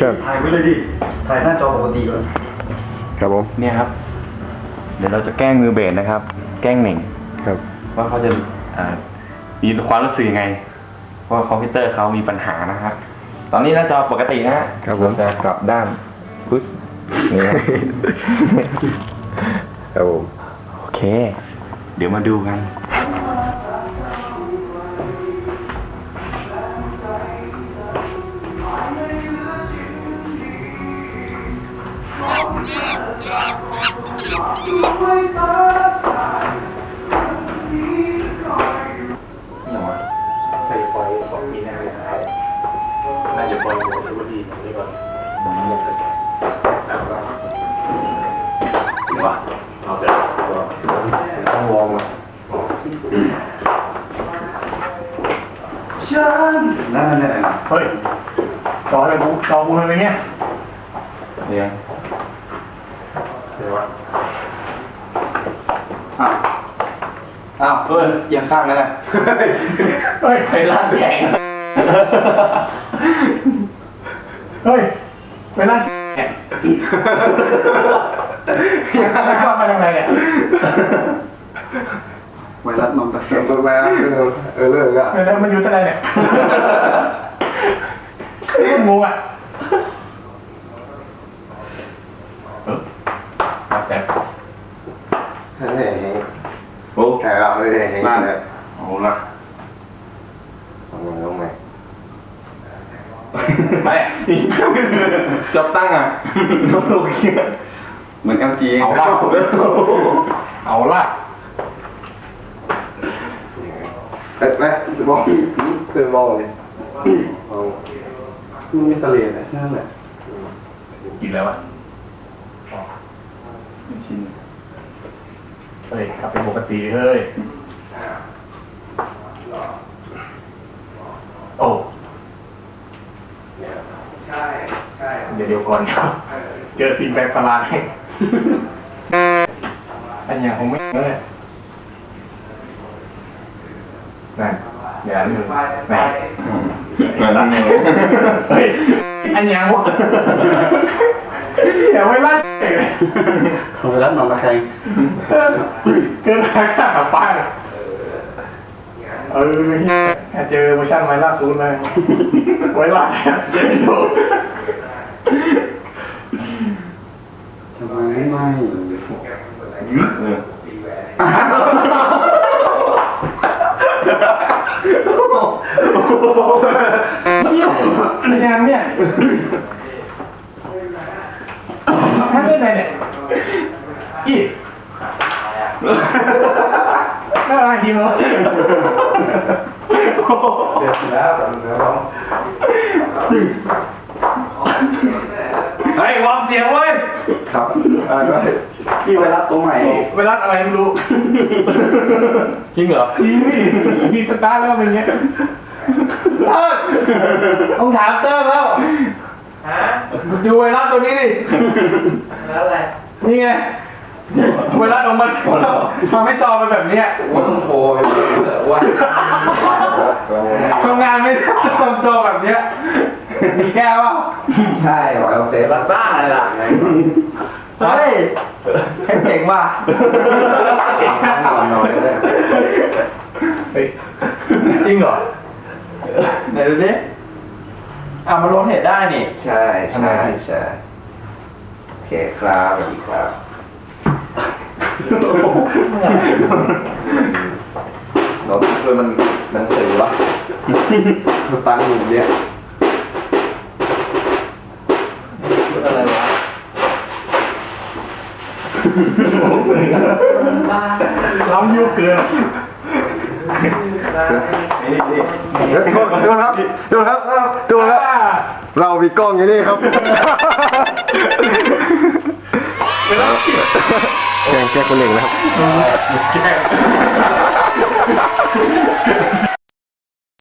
ครับถ่ายไว้เลยดิ ถ่ายหน้าจอปกติก่อนครับผม เนี่ยครับ เดี๋ยวเราจะแกล้งมือเบสนะครับ แกล้งเหน่งครับ ว่าเขาจะอ่ามีความรู้สึกยังไงว่าคอมพิวเตอร์เขามีปัญหานะครับ ตอนนี้หน้าจอปกตินะฮะครับผม จะกลับด้านปึ๊บนี่ครับ ครับผม โอเค เดี๋ยวมาดูกัน นี่หรอใส่ไฟของมีแน่เลยน่าจะปล่อยหัวที่ดีของนี่ก่อนมันเงียบเลยแล้วก็เดี๋ยวว่าเอาเดี๋ยวต้องวอร์มอะฉันนั่นนั่นนั่นเฮ้ยจออะไรกูจอกูทำไมเนี่ยเดี๋ยเดี๋ยววะอ้าว อ้าวเออยังข้างนั่นแหละเฮ้ยไปร้านแข่งเฮ้ยไปร้านแข่งยังข้างมาทำไมเนี่ยไวรัสนอนตะเกียบตัวแม่เออเออเลิกอะไวรัสมันอยู่ที่ไหนเนี่ยงงอะเออมาแต่ ท่านเห็น โอ้แขกเราไม่ได้เห็นมาเลยเอาละลงมาลงมาไม่จับตั้งอะน้องลูกเงี้ยเหมือน LG เอาละเอาละเอ๊ะแม่จะบอกคือมองเลยมองมันมีทะเลนะนั่นแหละกินแล้วอะไม่ชิน เฮ้ยกลับเป็นปกติเฮ้ย โอ้ใช่ใช่เดี๋ยวเดี๋ยวก่อนครับเจอสิ่งแปลกประหลาดอันอย่างคงไม่เลยนั่นเดี๋ยวอันหนึ่งแหม่เวลาเฮ้ยอันยังวะเดี๋ยวไม่ล่าเกิดเขานอนมาใครเกินราคาป้ายเออเฮียแค่เจอเวอร์ชันไวรัสซูนเลยไวรัสเจ๊ดูทำไมไม่เออเยี่ยมเป็นยังเนี่ย ทำได้ไงเนี่ยอีน่ารักจริงเหรอเดี๋ยวแล้วเดี๋ยวร้องเฮ้ยวางเสียงเว้ยครับอ่าด้วยที่ไวรัสตัวใหม่ไวรัสอะไรไม่รู้จริงเหรอจริงพี่พี่สตาร์ทแล้วเป็นอย่างเงี้ยเลิกต้องถามเตอร์แล้ว ฮะดูไวรัสตัวนี้ดิ แล้วอะไรนี่ไงไวรัสของมันมันไม่ตอบมันแบบเนี้ยว่าต้องโทรไปว่าทำงานไม่ได้ทำตัวแบบเนี้ยมีแก้วเปล่าใช่หวายโอเซรัสบ้าอะไรล่ะเฮ้ยเจ๋งว่ะนอนนอนเลยเฮ้ยจริงเหรอไหนดูดิ อะมันรวมเหตุได้นี่ ใช่ใช่ใช่โอเคครับสวัสดีครับเราคือมันมันสื่อวะมันตั้งอยู่เนี่ยอะไรวะล้ำยุคเกินนี่นี่ ดูครับดูครับดูครับเรามีกล้องอยู่นี่ครับแกงแก้คนเหล่งนะครับแก้